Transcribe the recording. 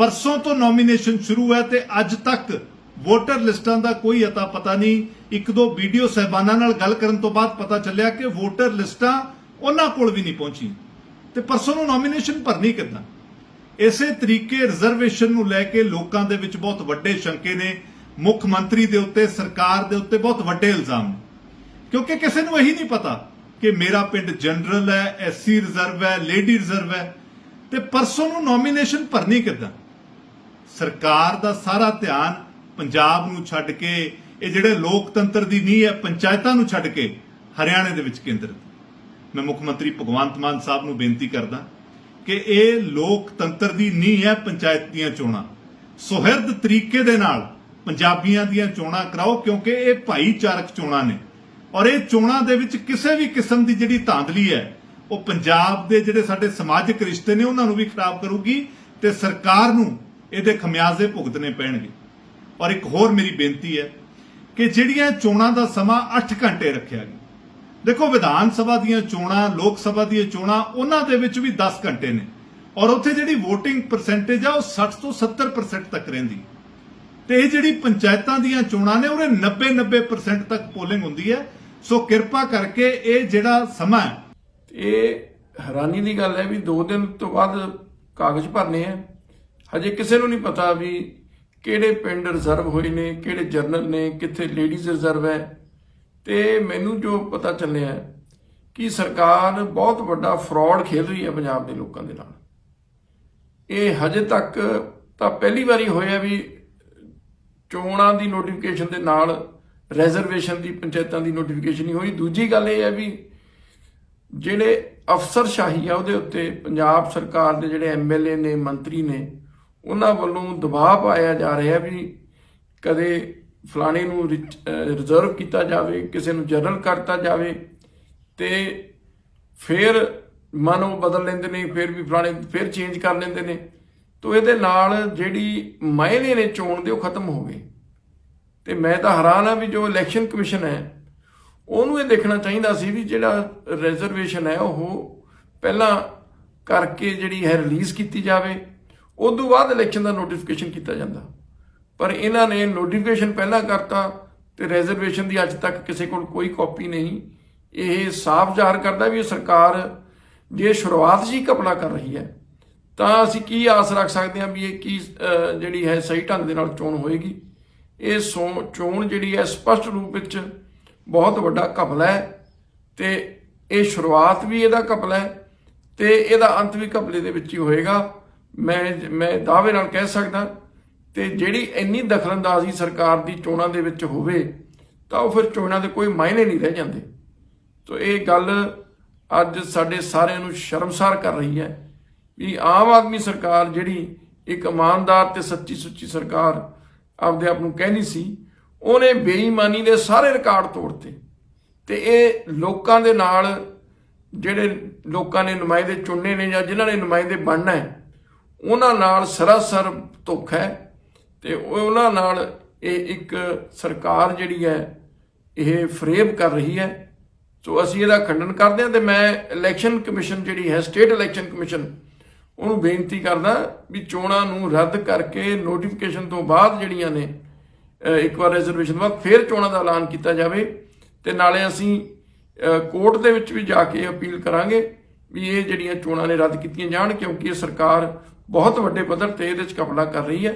ਪਰਸੋਂ ਤੋਂ ਨੋਮੀਨੇਸ਼ਨ ਸ਼ੁਰੂ ਹੈ ਤੇ ਅੱਜ ਤੱਕ ਵੋਟਰ ਲਿਸਟਾਂ ਦਾ ਕੋਈ ਅਤਾ ਪਤਾ ਨਹੀਂ। ਇੱਕ ਦੋ ਵੀਡੀਓ ਸਹਿਬਾਨਾਂ ਨਾਲ ਗੱਲ ਕਰਨ ਤੋਂ ਬਾਅਦ ਪਤਾ ਚੱਲਿਆ ਕਿ ਵੋਟਰ ਲਿਸਟਾਂ ਉਹਨਾਂ ਕੋਲ ਵੀ ਨਹੀਂ ਪਹੁੰਚੀ ਤੇ ਪਰਸੋਂ ਨੂੰ ਨੋਮੀਨੇਸ਼ਨ ਭਰਨੀ ਕਿੱਦਾਂ? ਇਸੇ ਤਰੀਕੇ ਰਿਜ਼ਰਵੇਸ਼ਨ ਨੂੰ ਲੈ ਕੇ ਲੋਕਾਂ ਦੇ ਵਿੱਚ ਬਹੁਤ ਵੱਡੇ ਸ਼ੰਕੇ ਨੇ। ਮੁੱਖ ਮੰਤਰੀ ਦੇ ਉੱਤੇ, ਸਰਕਾਰ ਦੇ ਉੱਤੇ ਬਹੁਤ ਵੱਡੇ ਇਲਜ਼ਾਮ ਨੇ। ਕਿਉਂਕਿ ਕਿਸੇ ਨੂੰ ਇਹੀ ਨਹੀਂ ਪਤਾ ਕਿ ਮੇਰਾ ਪਿੰਡ ਜਨਰਲ ਹੈ ਐਸਸੀ ਰਿਜ਼ਰਵ ਹੈ ਲੇਡੀ ਰਿਜ਼ਰਵ ਹੈ। ਤੇ ਪਰਸੋਂ ਨੂੰ ਨੋਮੀਨੇਸ਼ਨ ਭਰਨੀ ਕਿੱਦਾਂ? ਸਰਕਾਰ ਦਾ ਸਾਰਾ ਧਿਆਨ ਪੰਜਾਬ ਨੂੰ ਛੱਡ ਕੇ, ਇਹ ਜਿਹੜੇ ਲੋਕਤੰਤਰ ਦੀ ਨੀਂਹ ਹੈ, ਪੰਚਾਇਤਾਂ ਨੂੰ ਛੱਡ ਕੇ ਹਰਿਆਣੇ ਦੇ ਵਿੱਚ ਕੇਂਦਰਿਤ। ਮੈਂ ਮੁੱਖ ਮੰਤਰੀ ਭਗਵੰਤ ਮਾਨ ਸਾਹਿਬ ਨੂੰ ਬੇਨਤੀ ਕਰਦਾ ਕਿ ਇਹ ਲੋਕਤੰਤਰ ਦੀ ਨੀਂਹ ਹੈ ਪੰਚਾਇਤ ਦੀਆਂ ਚੋਣਾਂ। ਸੁਹਿਰਦ ਤਰੀਕੇ ਦੇ ਨਾਲ ਪੰਜਾਬੀਆਂ ਦੀਆਂ ਚੋਣਾਂ ਕਰਾਓ, ਕਿਉਂਕਿ ਇਹ ਭਾਈਚਾਰਕ ਚੋਣਾਂ ਨੇ। ਔਰ ਇਹ ਚੋਣਾਂ ਦੇ ਵਿੱਚ ਕਿਸੇ ਵੀ ਕਿਸਮ ਦੀ ਜਿਹੜੀ ਧਾਂਦਲੀ ਹੈ, ਉਹ ਪੰਜਾਬ ਦੇ ਜਿਹੜੇ ਸਾਡੇ ਸਮਾਜਿਕ ਰਿਸ਼ਤੇ ਨੇ, ਉਹਨਾਂ ਨੂੰ ਵੀ ਖਰਾਬ ਕਰੂਗੀ ਤੇ ਸਰਕਾਰ ਨੂੰ ਇਹਦੇ ਖਮਿਆਜ਼ੇ ਭੁਗਤਣੇ ਪੈਣਗੇ। ਔਰ ਇੱਕ ਹੋਰ ਮੇਰੀ ਬੇਨਤੀ ਹੈ ਕਿ ਜਿਹੜੀਆਂ ਚੋਣਾਂ ਦਾ ਸਮਾਂ 8 ਘੰਟੇ ਰੱਖਿਆ ਗਿਆ। ਦੇਖੋ, ਵਿਧਾਨ ਸਭਾ ਦੀਆਂ ਚੋਣਾਂ, ਲੋਕ ਸਭਾ ਦੀਆਂ ਚੋਣਾਂ, ਉਹਨਾਂ ਦੇ ਵਿੱਚ ਵੀ 10 ਘੰਟੇ ਨੇ। ਔਰ ਉੱਥੇ ਜਿਹੜੀ VOTING ਪਰਸੈਂਟੇਜ ਆ, ਉਹ 60 ਤੋਂ 70% ਤੱਕ ਰਹਿੰਦੀ। ਤੇ ਇਹ ਜਿਹੜੀ ਪੰਚਾਇਤਾਂ ਦੀਆਂ ਚੋਣਾਂ ਨੇ, ਉਹਨੇ 90 90% ਤੱਕ ਪੋਲਿੰਗ ਹੁੰਦੀ ਹੈ। ਸੋ ਕਿਰਪਾ ਕਰਕੇ ਇਹ ਜਿਹੜਾ ਸਮਾਂ ਇਹ ਹੈਰਾਨੀ ਦੀ ਗੱਲ ਹੈ ਵੀ 2 ਦਿਨ ਤੋਂ ਬਾਅਦ ਕਾਗਜ਼ ਭਰਨੇ ਆ। ਹਜੇ ਕਿਸੇ ਨੂੰ ਨਹੀਂ ਪਤਾ ਵੀ ਕਿਹੜੇ ਪਿੰਡ ਰਿਜ਼ਰਵ ਹੋਏ ਨੇ, ਕਿਹੜੇ ਜਰਨਲ ਨੇ, ਕਿੱਥੇ ਲੇਡੀਜ਼ ਰਿਜ਼ਰਵ ਹੈ। ਤੇ ਮੈਨੂੰ ਜੋ ਪਤਾ ਚੱਲਿਆ ਕਿ ਸਰਕਾਰ ਬਹੁਤ ਵੱਡਾ ਫਰਾਡ ਖੇਲ ਰਹੀ ਹੈ ਪੰਜਾਬ ਦੇ ਲੋਕਾਂ ਦੇ ਨਾਲ। ਇਹ ਹਜੇ ਤੱਕ ਤਾਂ ਪਹਿਲੀ ਵਾਰੀ ਹੋਇਆ ਵੀ ਚੋਣਾਂ ਦੀ ਨੋਟੀਫਿਕੇਸ਼ਨ ਦੇ ਨਾਲ ਰਿਜ਼ਰਵੇਸ਼ਨ ਦੀ, ਪੰਚਾਇਤਾਂ ਦੀ ਨੋਟੀਫਿਕੇਸ਼ਨ ਨਹੀਂ ਹੋਈ। ਦੂਜੀ ਗੱਲ ਇਹ ਹੈ ਵੀ ਜਿਹੜੇ ਅਫਸਰਸ਼ਾਹੀ ਆ ਉਹਦੇ ਉੱਤੇ ਪੰਜਾਬ ਸਰਕਾਰ ਦੇ ਜਿਹੜੇ ਐਮਐਲਏ ਨੇ, ਮੰਤਰੀ ਨੇ ਉਹਨਾਂ ਵੱਲੋਂ ਦਬਾਅ ਪਾਇਆ ਜਾ ਰਿਹਾ ਵੀ ਕਦੇ ਫਲਾਣੇ ਨੂੰ ਰਿਜ਼ਰਵ ਕੀਤਾ ਜਾਵੇ, ਕਿਸੇ ਨੂੰ ਜਨਰਲ ਕਰਤਾ ਜਾਵੇ ਤੇ ਫਿਰ ਮਨ ਉਹ ਬਦਲ ਲੈਂਦੇ ਨੇ, ਫਿਰ ਵੀ ਫਲਾਣੇ ਫਿਰ ਚੇਂਜ ਕਰ ਲੈਂਦੇ ਨੇ। ਤੋ ਇਹਦੇ ਨਾਲ ਜਿਹੜੀ ਮਾਇਨੇ ਨੇ ਚੋਣ ਦੇ ਉਹ ਖਤਮ ਹੋ ਗਏ। ਤੇ ਮੈਂ ਤਾਂ ਹੈਰਾਨ ਆ ਵੀ ਜੋ ਇਲੈਕਸ਼ਨ ਕਮਿਸ਼ਨ ਹੈ, ਉਹਨੂੰ ਇਹ ਦੇਖਣਾ ਚਾਹੀਦਾ ਸੀ ਵੀ ਜਿਹੜਾ ਰਿਜ਼ਰਵੇਸ਼ਨ ਹੈ ਉਹ ਪਹਿਲਾਂ ਕਰਕੇ ਜਿਹੜੀ ਹੈ ਰਿਲੀਜ਼ ਕੀਤੀ ਜਾਵੇ। ਉਸ ਤੋਂ ਬਾਅਦ ਇਲੈਕਸ਼ਨ ਦਾ ਨੋਟੀਫਿਕੇਸ਼ਨ ਕੀਤਾ ਜਾਂਦਾ। ਪਰ ਇਹਨਾਂ ਨੇ ਨੋਟੀਫਿਕੇਸ਼ਨ ਪਹਿਲਾਂ ਕਰਤਾ ਤੇ ਰਿਜ਼ਰਵੇਸ਼ਨ ਦੀ ਅੱਜ ਤੱਕ ਕਿਸੇ ਕੋਲ ਕੋਈ ਕਾਪੀ ਨਹੀਂ। ਇਹ ਸਾਫ਼ ਜ਼ਾਹਰ ਕਰਦਾ ਵੀ ਸਰਕਾਰ ਜੇ ਸ਼ੁਰੂਆਤ ਜੀ ਹੀ ਘਪਲਾ ਕਰ ਰਹੀ ਹੈ, ਤਾਂ ਅਸੀਂ ਕੀ ਆਸ ਰੱਖ ਸਕਦੇ ਹਾਂ ਵੀ ਇਹ ਕੀ ਜਿਹੜੀ ਹੈ ਸਹੀ ਢੰਗ ਦੇ ਨਾਲ ਚੋਣ ਹੋਏਗੀ? ਇਹ ਸੋ- ਚੋਣ ਜਿਹੜੀ ਹੈ ਸਪਸ਼ਟ ਰੂਪ ਵਿੱਚ ਬਹੁਤ ਵੱਡਾ ਘਪਲਾ ਹੈ ਤੇ ਇਹ ਸ਼ੁਰੂਆਤ ਵੀ ਇਹਦਾ ਘਪਲਾ ਹੈ ਤੇ ਇਹਦਾ ਅੰਤ ਵੀ ਘਪਲੇ ਦੇ ਵਿੱਚ ਹੀ ਹੋਏਗਾ। ਮੈਂ ਮੈਂ ਦਾਅਵੇ ਨਾਲ ਕਹਿ ਸਕਦਾ ਤੇ ਜਿਹੜੀ ਇੰਨੀ ਦਖਲਅੰਦਾਜ਼ੀ ਸਰਕਾਰ ਦੀ ਚੋਣਾਂ ਦੇ ਵਿੱਚ ਹੋਵੇ, ਤਾਂ ਉਹ ਫਿਰ ਚੋਣਾਂ ਦੇ ਕੋਈ ਮਾਇਨੇ ਨਹੀਂ ਰਹਿ ਜਾਂਦੇ। ਤੋ ਇਹ ਗੱਲ ਅੱਜ ਸਾਡੇ ਸਾਰਿਆਂ ਨੂੰ ਸ਼ਰਮਸਾਰ ਕਰ ਰਹੀ ਹੈ ਵੀ ਆਮ ਆਦਮੀ ਸਰਕਾਰ ਜਿਹੜੀ ਇੱਕ ਇਮਾਨਦਾਰ ਤੇ ਸੱਚੀ ਸੁੱਚੀ ਸਰਕਾਰ ਆਪਦੇ ਆਪ ਨੂੰ ਕਹਿੰਦੀ ਸੀ, ਉਹਨੇ ਬੇਈਮਾਨੀ ਦੇ ਸਾਰੇ ਰਿਕਾਰਡ ਤੋੜਤੇ। ਤੇ ਇਹ ਲੋਕਾਂ ਦੇ ਨਾਲ ਜਿਹੜੇ ਲੋਕਾਂ ਨੇ ਨੁਮਾਇੰਦੇ ਚੁਣਨੇ ਨੇ ਜਾਂ ਜਿਨ੍ਹਾਂ ਨੇ ਨੁਮਾਇੰਦੇ ਬਣਨਾ ਹੈ ਉਹਨਾਂ ਨਾਲ ਸਰਾਸਰ ਧੋਖਾ ਹੈ ਤੇ ਉਹਨਾਂ ਨਾਲ ਇਹ ਇੱਕ ਸਰਕਾਰ ਜਿਹੜੀ ਹੈ, ਇਹ ਫਰੇਬ ਕਰ ਰਹੀ ਹੈ। ਸੋ ਅਸੀਂ ਇਹਦਾ ਖੰਡਨ ਕਰਦੇ ਹਾਂ ਤੇ ਮੈਂ ਇਲੈਕਸ਼ਨ ਕਮਿਸ਼ਨ ਜਿਹੜੀ ਹੈ, ਸਟੇਟ ਇਲੈਕਸ਼ਨ ਕਮਿਸ਼ਨ, ਉਹਨੂੰ ਬੇਨਤੀ ਕਰਦਾ ਵੀ ਚੋਣਾਂ ਨੂੰ ਰੱਦ ਕਰਕੇ ਨੋਟੀਫਿਕੇਸ਼ਨ ਤੋਂ ਬਾਅਦ ਜਿਹੜੀਆਂ ਨੇ ਇੱਕ ਵਾਰ ਰਿਜ਼ਰਵੇਸ਼ਨ ਬਾਅਦ ਫਿਰ ਚੋਣਾਂ ਦਾ ਐਲਾਨ ਕੀਤਾ ਜਾਵੇ ਤੇ ਨਾਲੇ ਅਸੀਂ ਕੋਰਟ ਦੇ ਵਿੱਚ ਵੀ ਜਾ ਕੇ ਅਪੀਲ ਕਰਾਂਗੇ ਵੀ ਇਹ ਜਿਹੜੀਆਂ ਚੋਣਾਂ ਨੇ ਰੱਦ ਕੀਤੀਆਂ ਜਾਣ ਕਿਉਂਕਿ ਇਹ ਸਰਕਾਰ ਬਹੁਤ ਵੱਡੇ ਪੱਧਰ ਤੇ ਇਹਦੇ ਚ ਕਪੜਾ ਕਰ ਰਹੀ ਹੈ।